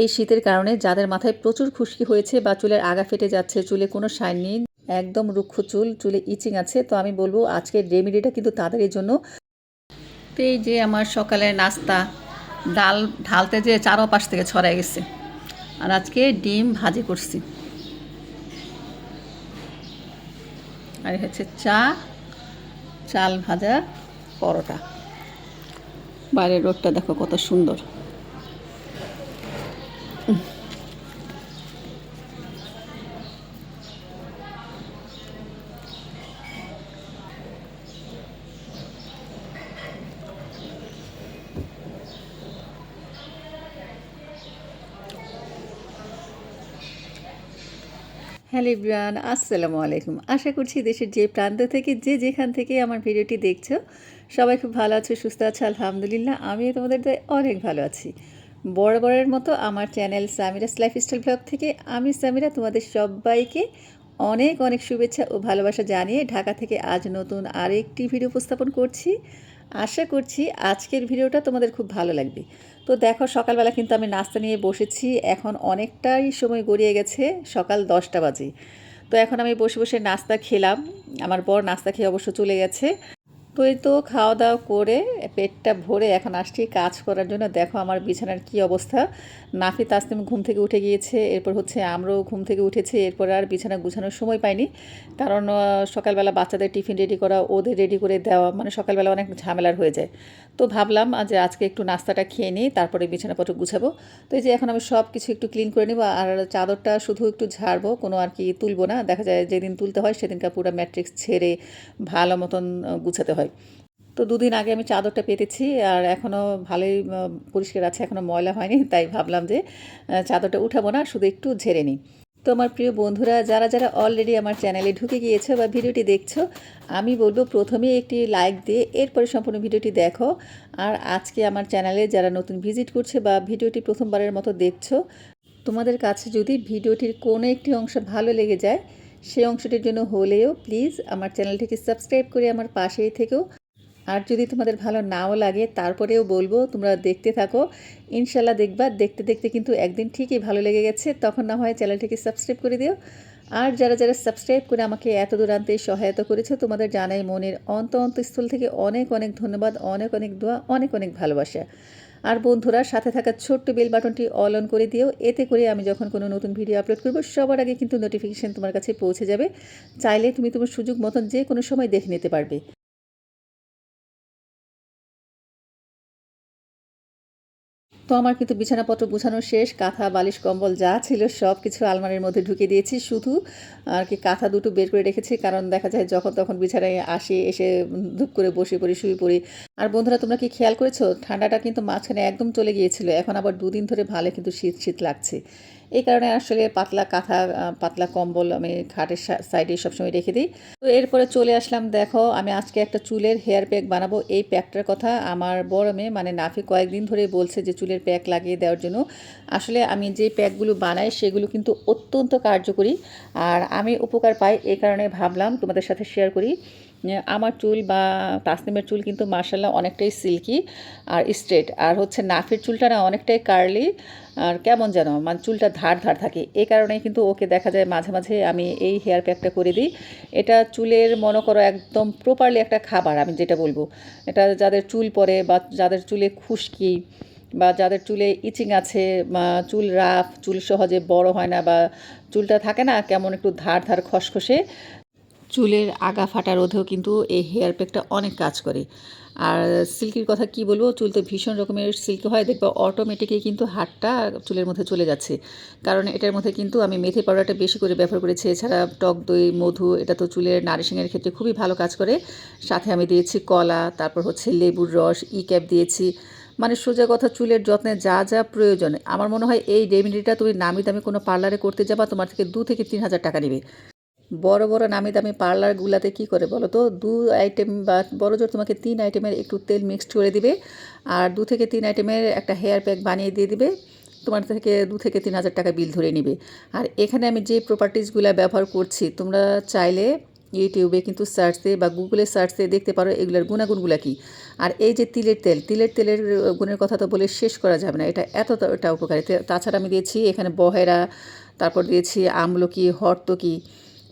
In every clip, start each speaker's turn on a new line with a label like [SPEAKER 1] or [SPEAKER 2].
[SPEAKER 1] এই শীতের কারণে যাদের মাথায় প্রচুর খুশকি হয়েছে বা চুলের আগা ফেটে যাচ্ছে, চুলে কোনো শাইন নেই, একদম রুক্ষ চুল, চুলে ইচিং আছে, তো আমি বলব আজকের রেমেডিটা কিন্তু তাদেরই জন্য। তো এই যে আমার সকালের নাস্তা, ডাল ঢালতে যে চারো পাশ থেকে ছড়াই গেছে, আর আজকে ডিম ভাজি করছি। আর হচ্ছে চা, চাল ভাজা, পরোটা। বাইরের রোডটা দেখো কত সুন্দর। হ্যালো ইব্রান আসসালামু আলাইকুম। আশা করছি দেশের যে প্রান্ত থেকে, যে যেখান থেকে আমার ভিডিওটি দেখছ, সবাই খুব ভালো আছো, সুস্থ আছো, আলহামদুলিল্লাহ। আমিও তোমাদের অনেক ভালো আছি। বরাবরের মতো আমার চ্যানেল সামিরাস লাইফস্টাইল ব্লগ থেকে আমি সামিরা তোমাদের সবাইকে অনেক অনেক শুভেচ্ছা ও ভালোবাসা জানিয়ে ঢাকা থেকে আজ নতুন আরেকটি ভিডিও উপস্থাপন করছি। আশা করছি আজকের ভিডিওটা তোমাদের খুব ভালো লাগবে। তো দেখো, সকালবেলা কিন্তু আমি নাস্তা নিয়ে বসেছি। এখন অনেকটাই সময় গড়িয়ে গেছে, সকাল দশটা বাজে। তো এখন আমি বসে বসে নাস্তা খেলাম। আমার বর নাস্তা খেয়ে অবশ্য চলে গেছে। তো এই তো খাওয়া দাওয়া করে পেটটা ভরে এখন আসছি কাজ করার জন্য। দেখো আমার বিছানার কি অবস্থা। নাফি তাসনিম ঘুম থেকে উঠে গিয়েছে, এরপর হচ্ছে আমরাও ঘুম থেকে উঠেছে, এরপর আর বিছানা গুছানোর সময় পাইনি। কারণ সকালবেলা বাচ্চাদের টিফিন রেডি করা, ওদের রেডি করে দেওয়া মানে সকালবেলা অনেক ঝামেলার হয়ে যায়। তো ভাবলাম যে আজকে একটু নাস্তাটা খেয়ে নিই, তারপরে বিছানাপত্র গুছাবো। তো এই যে এখন আমি সব কিছু একটু ক্লিন করে নেব, আর চাদরটা শুধু একটু ঝাড়বো, কোনো আর কি তুলবো না। দেখা যায় যেদিন তুলতে হয়, সেদিনকার পুরো ম্যাট্রিক্স ছেড়ে ভালো মতন গুছাতে হয়। তো দুদিন আগে আমি চাদরটা পেতেছি আর এখনও ভালোই পরিষ্কার আছে এখনও ময়লা হয়নি, তাই ভাবলাম যে চাদরটা উঠাবো না, শুধু একটু ঝেড়ে নিই। তো আমার প্রিয় বন্ধুরা, যারা যারা অলরেডি আমার চ্যানেলে ঢুকে গিয়েছো বা ভিডিওটি দেখছ, আমি বলব প্রথমে একটি লাইক দিয়ে এরপরে সম্পূর্ণ ভিডিওটি দেখো। আর আজকে আমার চ্যানেলে যারা নতুন ভিজিট করছে বা ভিডিওটি প্রথমবারের মতো দেখছ, তোমাদের কাছে যদি ভিডিওটির কোনো একটি অংশ ভালো লেগে যায় সেই অংশটির জন্য হলেও প্লিজ আমার চ্যানেলটিকে সাবস্ক্রাইব করে আমার পাশেই থেকেও আর যদি তোমাদের ভালো নাও লাগে, তারপরেও বলব, তোমরা দেখতে থাকো। ইনশাল্লাহ দেখবা, দেখতে দেখতে কিন্তু একদিন ঠিকই ভালো লেগে গেছে, তখন না হয় চ্যানেলটিকে সাবস্ক্রাইব করে দিও। আর যারা যারা সাবস্ক্রাইব করে আমাকে এত দূর আনতে সহায়তা করেছ, তোমাদের জানাই মনের অন্ত অন্তঃস্থল থেকে অনেক অনেক ধন্যবাদ, অনেক অনেক দোয়া, অনেক অনেক ভালোবাসা। আর বন্ধুরা, সাথে থাকা ছোট্ট বেল বাটনটি অল অন করে দিও। এতে করে আমি যখন কোনো নতুন ভিডিও আপলোড করব, সবার আগে কিন্তু নোটিফিকেশান তোমার কাছে পৌঁছে যাবে। চাইলে তুমি তোমার সুযোগ মতন যে কোনো সময় দেখে নিতে পারবে। তো আমার কিন্তু বিছানাপত্র গুছানো শেষ, কাঁথা, বালিশ, কম্বল যা ছিল সব কিছু আলমারির মধ্যে ঢুকে দিয়েছি শুধু। আর কি কাঁথা দুটো বের করে রেখেছি, কারণ দেখা যায় যখন তখন বিছানায় আসি, এসে ধূপ করে বসে পড়ি, শুয়ে পড়ি। আর বন্ধুরা, তোমরা কি খেয়াল করেছ? ঠান্ডাটা কিন্তু মাঝখানে একদম চলে গিয়েছিল, এখন আবার দুদিন ধরে ভালো কিন্তু শীত শীত লাগছে। এই কারণে আসলে পাতলা কাঁথা পাতলা কম্বল আমি খাটের সাইডে সবসময় রেখে দিই। তো এরপরে চলে আসলাম, দেখো, আমি আজকে একটা চুলের হেয়ার প্যাক বানাবো। এই প্যাকটার কথা আমার বড় মেয়ে মানে নাফি, কয়েকদিন ধরে বলছে যে চুলের প্যাক লাগিয়ে দেওয়ার জন্য। আসলে আমি যে প্যাকগুলো বানাই, সেগুলো কিন্তু অত্যন্ত কার্যকরী। আর আমি উপকার পাই, এই কারণে ভাবলাম তোমাদের সাথে শেয়ার করি। আমার চুল বা তাসনিমের চুল কিন্তু মার্শাল্লাহ অনেকটাই সিল্কি আর স্ট্রেট। আর হচ্ছে নাফির চুলটা না অনেকটাই কার্লি। আর কেমন যেন মানে চুলটা ধার ধার থাকে। এই কারণে কিন্তু ওকে দেখা যায় মাঝে মাঝে আমি এই হেয়ার প্যাকটা করে দিই। এটা চুলের মনে করো একদম প্রপারলি একটা খাবার, আমি যেটা বলব। এটা যাদের চুল পড়ে বা যাদের চুলে খুশকি বা যাদের চুলে ইচিং আছে চুল রাফ, চুল সহজে বড় হয় না বা চুলটা থাকে না, কেমন একটু ধার ধার খসখসে চুলের আগা ফাটা রোধেও কিন্তু এই হেয়ার প্যাকটা অনেক কাজ করে। আর সিল্কির কথা কি বলব? চুল তো ভীষণ রকমের সিল্ক হয়, দেখবে অটোমেটিকই কিন্তু হাতটা চুলের মধ্যে চলে যাচ্ছে। কারণ এটার মধ্যে কিন্তু আমি মেথি পাউডারটা বেশি করে ব্যবহার করেছি, এছাড়া টক দই, মধু, এটা তো চুলের নারিশিংয়ের ক্ষেত্রে খুবই ভালো কাজ করে। সাথে আমি দিয়েছি কলা, তারপর হচ্ছে লেবুর রস ই ক্যাপ দিয়েছি। মানে সোজা কথা, চুলের যত্নে যা যা প্রয়োজন। আমার মনে হয় এই রেমেডিটা তুমি নামি দামি কোনো পার্লারে করতে যাবা, তোমার থেকে দু থেকে তিন হাজার টাকা নেবে। বড় বড়, নামি দামি পার্লারগুলোতে কী করে বলো তো? দু আইটেম বা বড় জোর তোমাকে তিন আইটেমের একটু তেল মিক্সড করে দিবে আর দু থেকে তিন আইটেমের একটা হেয়ার প্যাক বানিয়ে দিয়ে দিবে। তোমার থেকে দু থেকে তিন হাজার টাকা বিল ধরে নিবে। আর এখানে আমি যে প্রপার্টিসগুলো ব্যবহার করছি, তোমরা চাইলে ইউটিউবে কিন্তু সার্চ বা গুগলে সার্চ দেখতে পারো এগুলোর গুণাগুণগুলো কী। আর এই যে তিলের তেল, তিলের তেলের গুণের কথা তো বলে শেষ করা যাবে না, এটা এতটা উপকারী। তাছাড়া আমি দিয়েছি এখানে বহেরা, তারপর দিয়েছি আমলকি, হর্তকি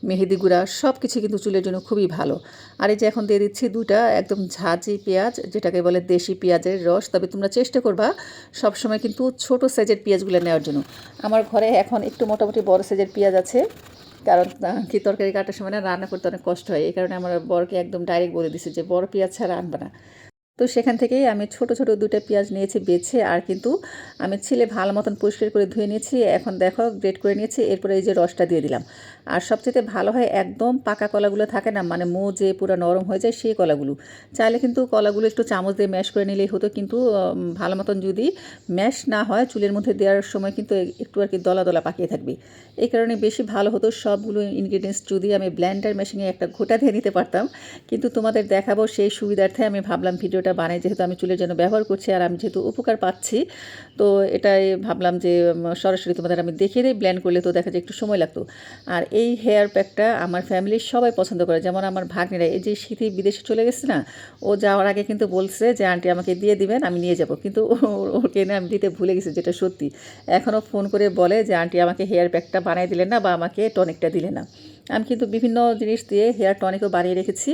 [SPEAKER 1] মেহেদি গুঁড়া সব কিছু কিন্তু চুলের জন্য খুবই ভালো। আর এই যে এখন দিয়ে দিচ্ছি দুটা একদম ঝাঁঝি পেঁয়াজ, যেটাকে বলে দেশি পেঁয়াজের রস। তবে তোমরা চেষ্টা করবা সবসময় কিন্তু ছোট সাইজের পেঁয়াজগুলো নেওয়ার জন্য। আমার ঘরে এখন একটু মোটামুটি বড় সাইজের পেঁয়াজ আছে, কারণ কি তরকারি কাটার সময় না রান্না করতে অনেক কষ্ট হয়। এই কারণে আমার বরকে একদম ডাইরেক্ট বলে দিছে যে বড় পেঁয়াজ ছাড়া আনবে না। তো সেখান থেকেই আমি ছোট ছোট দুটো পেঁয়াজ নিয়েছি বেছে আর কিন্তু আমি ছিলে ভালো মতন পরিষ্কার করে ধুয়ে নিয়েছি। এখন দেখো গ্রেট করে নিয়েছি, এরপরে এই যে রসটা দিয়ে দিলাম। আর সবচেয়ে ভালো হয় একদম পাকা কলাগুলো থাকে না মানে মো যে পুরো নরম হয়ে যায় সেই কলাগুলো। চাইলে কিন্তু কলাগুলো একটু চামচ দিয়ে ম্যাশ করে নিলেই হতো, কিন্তু ভালো মতন যদি ম্যাশ না হয়, চুলের মধ্যে দেওয়ার সময় কিন্তু একটু আর কি দলা দলা পাকিয়ে থাকবে। এই কারণে বেশি ভালো হতো সবগুলো ইনগ্রিডিয়েন্টস যদি আমি ব্ল্যান্ডার মেশিনে একটা ঘোটা দিয়ে নিতে পারতাম। কিন্তু তোমাদের দেখাবো সেই সুবিধার্থে আমি ভাবলাম ভিডিওটা বানাই, যেহেতু আমি চুলের জন্য ব্যবহার করছি আর আমি যেহেতু উপকার পাচ্ছি, তো এটাই ভাবলাম যে সরাসরি তোমাদের আমি দেখিয়ে দিই ব্ল্যান্ড করলে তো দেখা যায় একটু সময় লাগতো। আর এই হেয়ার প্যাকটা আমার ফ্যামিলির সবাই পছন্দ করে। যেমন আমার ভাগ্নিরা, এই যে শীতে বিদেশে চলে গেছে না, ও যাওয়ার আগে কিন্তু বলছে যে, আন্টি আমাকে দিয়ে দিবেন, আমি নিয়ে যাব। কিন্তু ওকে না আমি দিতে ভুলে গেছি যেটা সত্যি। এখনও ফোন করে বলে যে, আন্টি আমাকে হেয়ার প্যাকটা বানিয়ে দিলেন না বা আমাকে টনিকটা দিলেন না। আমি কিন্তু বিভিন্ন জিনিস দিয়ে হেয়ার টনিকও বানিয়ে রেখেছি।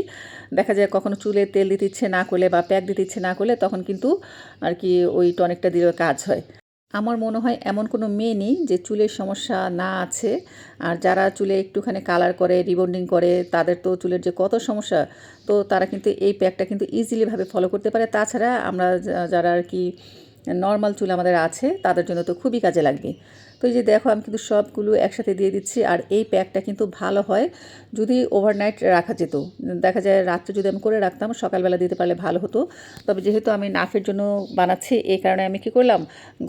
[SPEAKER 1] দেখা যায় কখনো চুলে তেল দিতে ইচ্ছে না করলে বা প্যাক দিতে ইচ্ছে না করলে তখন কিন্তু আর কি ওই টনিকটা দিলেও কাজ হয়। আমার মনে হয় এমন কোনো মেয়ে নেই যে চুলের সমস্যা না আছে। আর যারা চুলে একটুখানি কালার করে, রিবন্ডিং করে, তাদের তো চুলের যে কত সমস্যা, তো তারা কিন্তু এই প্যাকটা কিন্তু ইজিলিভাবে ফলো করতে পারে। তাছাড়া আমরা যারা আর কি নর্মাল চুল আমাদের আছে, তাদের জন্য তো খুবই কাজে লাগবে। তো এই যে দেখো, আমি কিন্তু সবগুলো একসাথে দিয়ে দিচ্ছি আর এই প্যাকটা কিন্তু ভালো হয় যদি ওভারনাইট রাখা যেত। দেখা যায় রাত্রে যদি আমি করে রাখতাম, সকালবেলা দিতে পারলে ভালো হতো। তবে যেহেতু আমি নাফের জন্য বানাচ্ছি, এই কারণে আমি কি করলাম,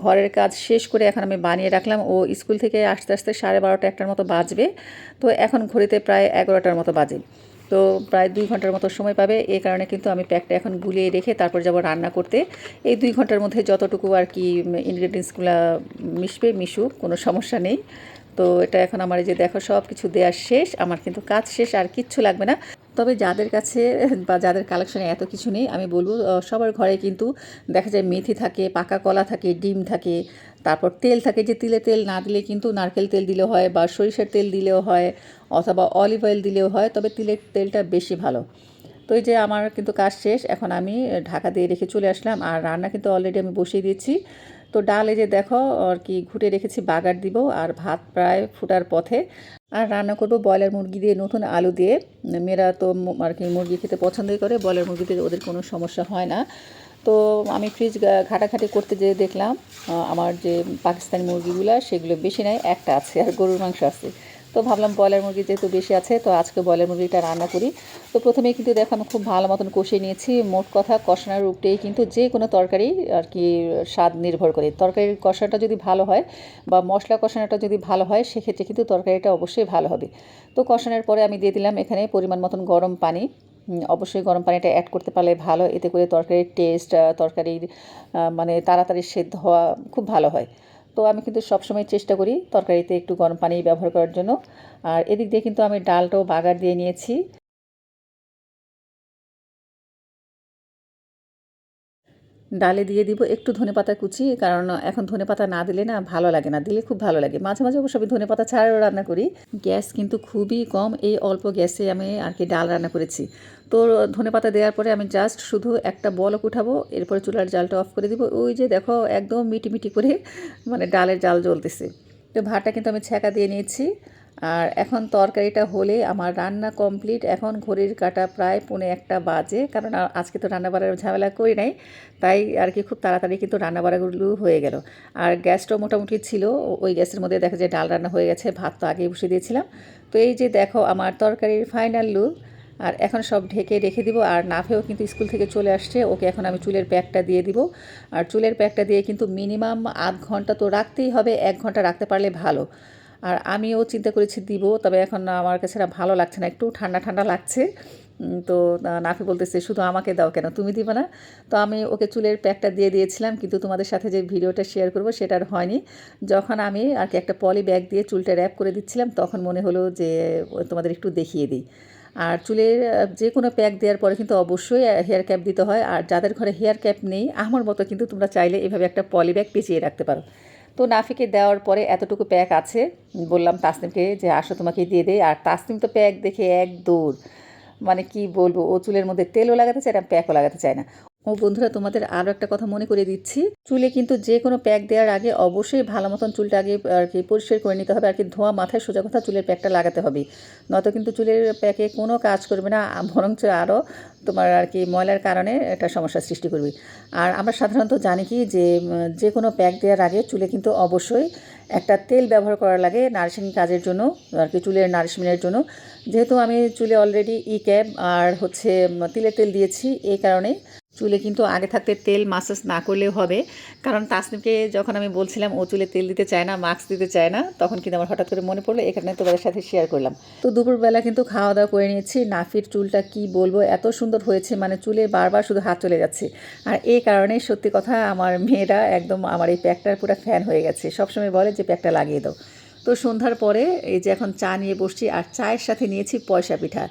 [SPEAKER 1] ঘরের কাজ শেষ করে এখন আমি বানিয়ে রাখলাম। ও স্কুল থেকে আসতে আসতে সাড়ে বারোটা একটার মতো বাজবে। তো এখন ঘড়িতে প্রায় এগারোটার মতো বাজে। তো প্রায় দুই ঘণ্টার মতো সময় পাবে। এই কারণে কিন্তু আমি প্যাকটা এখন গুলিয়ে রেখে তারপর যাব রান্না করতে। এই দুই ঘণ্টার মধ্যে যতটুকু আর কি ইনগ্রেডিয়েন্টসগুলো মিশবে, মিশুক, কোনো সমস্যা নেই। তো এটা এখন আমার এই যে দেখো সব কিছু দেওয়া শেষ। আমার কিন্তু কাজ শেষ, আর কিচ্ছু লাগবে না। তবে যাদের কাছে বা যাদের কালেকশনে এত কিছু নেই, আমি বলব সবার ঘরে কিন্তু দেখা যায় মেথি থাকে, পাকা কলা থাকে, ডিম থাকে, তারপর তেল থাকে। যে তিলে তেল না দিলে কিন্তু নারকেল তেল দিলেও হয় বা সরিষার তেল দিলেও হয় অথবা অলিভ অয়েল দিলেও হয়, তবে তিলের তেলটা বেশি ভালো। তো এই যে আমার কিন্তু কাজ শেষ, এখন আমি ঢাকা দিয়ে রেখে চলে আসলাম, আর রান্না কিন্তু অলরেডি আমি বসিয়ে দিয়েছি। তো ডাল এই যে দেখো, আর কি ঘুটে রেখেছি, বাগার দিব, আর ভাত প্রায় ফুটার পথে। আর রান্না করব ব্রয়লার মুরগি দিয়ে, নতুন আলু দিয়ে। মেয়েরা তো আর কি মুরগি খেতে পছন্দই করে, ব্রয়লার মুরগিতে ওদের কোনো সমস্যা হয় না। তো আমি ফ্রিজ ঘাটাঘাটি করতে যেয়ে দেখলাম আমার যে পাকিস্তানি মুরগিগুলো, সেগুলো বেশি নাই, একটা আছে, আর গরুর মাংস আছে। তো ভাবলাম ব্রয়লার মুরগি যেহেতু বেশি আছে, তো আজকে ব্রয়লার মুরগিটা রান্না করি। তো প্রথমেই কিন্তু দেখো আমি খুব ভালো মতন কষিয়ে নিয়েছি। মোট কথা কষানোর উপরেই কিন্তু যে কোনো তরকারি আর কি স্বাদ নির্ভর করে। তরকারির কষাটা যদি ভালো হয় বা মশলা কষানোটা যদি ভালো হয়, সেক্ষেত্রে কিন্তু তরকারিটা অবশ্যই ভালো হবে। তো কষানোর পরে আমি দিয়ে দিলাম এখানে পরিমাণ মতন গরম পানি। অবশ্যই গরম পানিটা অ্যাড করতে পারলে ভালো, এতে করে তরকারির টেস্ট তরকারির মানে তাড়াতাড়ি সেদ্ধ হওয়া খুব ভালো হয়। তো আমি কিন্তু সবসময় চেষ্টা করি তরকারিতে একটু গরম পানি ব্যবহার করার জন্য। আর এদিক দিয়ে কিন্তু আমি ডালটাও বাগার দিয়ে নিয়েছি। ডালে দিয়ে দিব একটু ধনেপাতা কুচি, কারণ এখন ধনেপাতা না দিলে না ভালো লাগে না, দিলে খুব ভালো লাগে। মাঝে মাঝে অবশ্য আমি ধনেপাতা ছাড়াও রান্না করি। গ্যাস কিন্তু খুবই কম, এই অল্প গ্যাসে আমি আর কি ডাল রান্না করেছি। তো ধনেপাতা দেওয়ার পরে আমি জাস্ট শুধু একটা বলক উঠাবো, এরপরে চুলার জালটা অফ করে দিব। ওই যে দেখো, একদম মিটি মিটি করে মানে ডালের জাল জ্বলতেছে। তো ভাতটা কিন্তু আমি ছ্যাঁকা দিয়ে নিয়েছি। আর এখন তরকারিটা হলে আমার রান্না কমপ্লিট। এখন ঘড়ির কাটা প্রায় পৌনে একটা বাজে, কারণ আজকে তো রান্না বাড়ার ঝামেলা করি নাই, তাই আর কি খুব তাড়াতাড়ি কিন্তু রান্না বাড়াগুলো হয়ে গেল। আর গ্যাসটাও মোটামুটি ছিল ওই গ্যাসের মধ্যে দেখা যায় ডাল রান্না হয়ে গেছে, ভাত তো আগেই বসিয়ে দিয়েছিলাম। তো এই যে দেখো আমার তরকারির ফাইনাল লুক, আর এখন সব ঢেকে রেখে দিব, আর নাফেও কিন্তু স্কুল থেকে চলে আসছে, ওকে এখন আমি চুলের প্যাকটা দিয়ে দিব। আর চুলের প্যাকটা দিয়ে কিন্তু মিনিমাম আধ ঘণ্টা তো রাখতেই হবে, এক ঘণ্টা রাখতে পারলে ভালো। আর আমিও চিন্তা করেছি দিব, তবে এখন আমার কাছে ভালো লাগছে না, একটু ঠান্ডা ঠান্ডা লাগছে। তো নাফি বলতেছে, শুধু আমাকে দাও কেন? তুমি দিবে না? তো আমি ওকে চুলের প্যাকটা দিয়ে দিয়েছিলাম, কিন্তু তোমাদের সাথে যে ভিডিওটা শেয়ার করব, সেটা আর হয়নি। যখন আমি আর কি একটা পলি ব্যাগ দিয়ে চুলটা র্যাপ করে দিচ্ছিলাম, তখন মনে হলো যে তোমাদের একটু দেখিয়ে দিই। আর চুলের যে কোনো প্যাক দেওয়ার পরে কিন্তু অবশ্যই হেয়ার ক্যাপ দিতে হয়। আর যাদের ঘরে হেয়ার ক্যাপ নেই, আমার মতো কিন্তু তোমরা চাইলে এভাবে একটা পলি ব্যাগ পেঁচিয়ে রাখতে পারো। তো নাফিকে দেওয়ার পরে এতটুকু প্যাক আছে, বললাম তাসনিমকে যে, আসো, তোমাকে দিয়ে দেয় আর তাসনিম তো প্যাক দেখে এক দৌড়। মানে কি বলব, ও চুলের মধ্যে তেলও লাগাতে চায় না প্যাকও লাগাতে চায় না। ও বন্ধুরা, তোমাদের আরও একটা কথা মনে করে দিচ্ছি। চুলে কিন্তু যে কোনো প্যাক দেওয়ার আগে অবশ্যই ভালো মতন চুলটা আগে আর কি পরিষ্কার করে নিতে হবে। আর কি ধোয়া মাথায় সোজা কথা চুলের প্যাকটা লাগাতে হবে। নয়তো কিন্তু চুলের প্যাকে কোনো কাজ করবে না বরঞ্চ আরও তোমার আর কি ময়লার কারণে একটা সমস্যার সৃষ্টি করবে। আর আমরা সাধারণত জানি কি যে যে কোনো প্যাক দেওয়ার আগে চুলে কিন্তু অবশ্যই একটা তেল ব্যবহার করা লাগে নারিশিং কাজের জন্য, আর কি চুলের নারিশমেন্টের জন্য। যেহেতু আমি চুলে অলরেডি ই ক্যাব আর হচ্ছে তিলের তেল দিয়েছি এই কারণে চুলে কিন্তু আগে থাকতে তেল মাসাজ না করলেও হবে। কারণ তাসনিমকে যখন আমি বলছিলাম, ও চুলে তেল দিতে চায় না মাস্ক দিতে চায় না, তখন কিন্তু আমার হঠাৎ করে মনে পড়ল, এখানে তোমাদের সাথে শেয়ার করলাম। তো দুপুরবেলা কিন্তু খাওয়া দাওয়া করে নিয়েছি। নাফির চুলটা কি বলব, এত সুন্দর হয়েছে মানে চুলে বারবার শুধু হাত চলে যাচ্ছে। আর এই কারণে সত্যি কথা, আমার মেয়েরা একদম আমার এই প্যাকটার পুরো ফ্যান হয়ে গেছে। সবসময় বলে যে, প্যাকটা লাগিয়ে দাও। তো সন্ধ্যার পরে এই যে এখন চা নিয়ে বসছি, আর চায়ের সাথে নিয়েছি পয়সা পিঠা।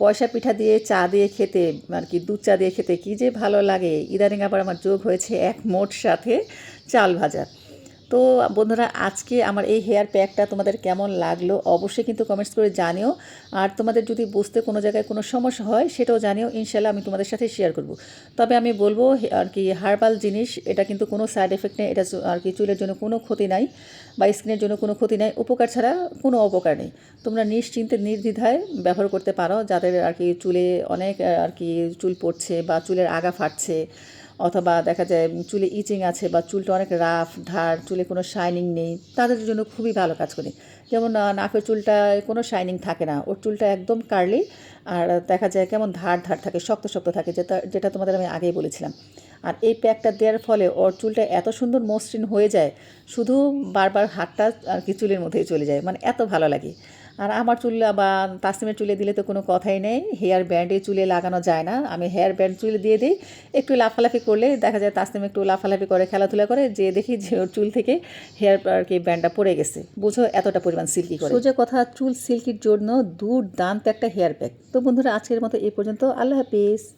[SPEAKER 1] পয়সা পিঠা দিয়ে চা দিয়ে খেতে, আর কি দুধ চা দিয়ে খেতে কী যে ভালো লাগে। ইদানিং আবার আমার যোগ হয়েছে এক মোট সাথে চাল ভাজা। তো বন্ধুরা, আজকে আমার এই হেয়ার প্যাকটা তোমাদের কেমন লাগল অবশ্যই কিন্তু কমেন্টস করে জানিও। আর তোমাদের যদি বুঝতে কোনো জায়গায় কোনো সমস্যা হয়, সেটাও জানিও। ইনশাল্লাহ আমি তোমাদের সাথে শেয়ার করব। তবে আমি বলব আর কি হার্বাল জিনিস, এটা কিন্তু কোনো সাইড এফেক্ট নেই। এটা আর কি, চুলের জন্য কোনো ক্ষতি নাই বা স্কিনের জন্য কোনো ক্ষতি নাই। উপকার ছাড়া কোনো অপকার নেই। তোমরা নিশ্চিন্তে, নির্দ্বিধায় ব্যবহার করতে পারো। যাদের, আর কি, চুলে অনেক, আর কি, চুল পড়ছে বা চুলের আগা ফাটছে অথবা দেখা যায় চুলে ইচিং আছে বা চুলটা অনেক রাফ ধার, চুলে কোনো শাইনিং নেই, তাদের জন্য খুবই ভালো কাজ করে। যেমন নাকের চুলটা কোনো শাইনিং থাকে না, ওর চুলটা একদম কার্লি আর দেখা যায় কেমন ধার ধার থাকে, শক্ত শক্ত থাকে, যেটা যেটা তোমাদের আমি আগেই বলেছিলাম। আর এই প্যাকটা দেওয়ার ফলে ওর চুলটা এত সুন্দর মসৃণ হয়ে যায়, শুধু বারবার হাতটা আর কি চুলের মধ্যেই চলে যায় মানে এত ভালো লাগে। আর আমার চুল বা তাসিমের চুলে দিলে তো কোনো কথাই নেই। হেয়ার ব্যান্ডে চুলে লাগানো যায় না। আমি হেয়ার ব্যান্ড চুলে দিয়ে দিই। একটু লাফালাফি করলে দেখা যায় তাসিম একটু লাফালাফি করে, খেলাধুলা করে যে দেখি যে ওর চুল থেকে হেয়ার আর কি ব্যান্ডটা পড়ে গেছে। বুঝো এতটা পরিমাণ সিল্কি করে। সোজা কথা, চুল সিল্কির জন্য দূর দুর্দান্ত একটা হেয়ার ব্যাগ। তো বন্ধুরা, আজকের মতো এই পর্যন্ত। আল্লাহ হাফিজ।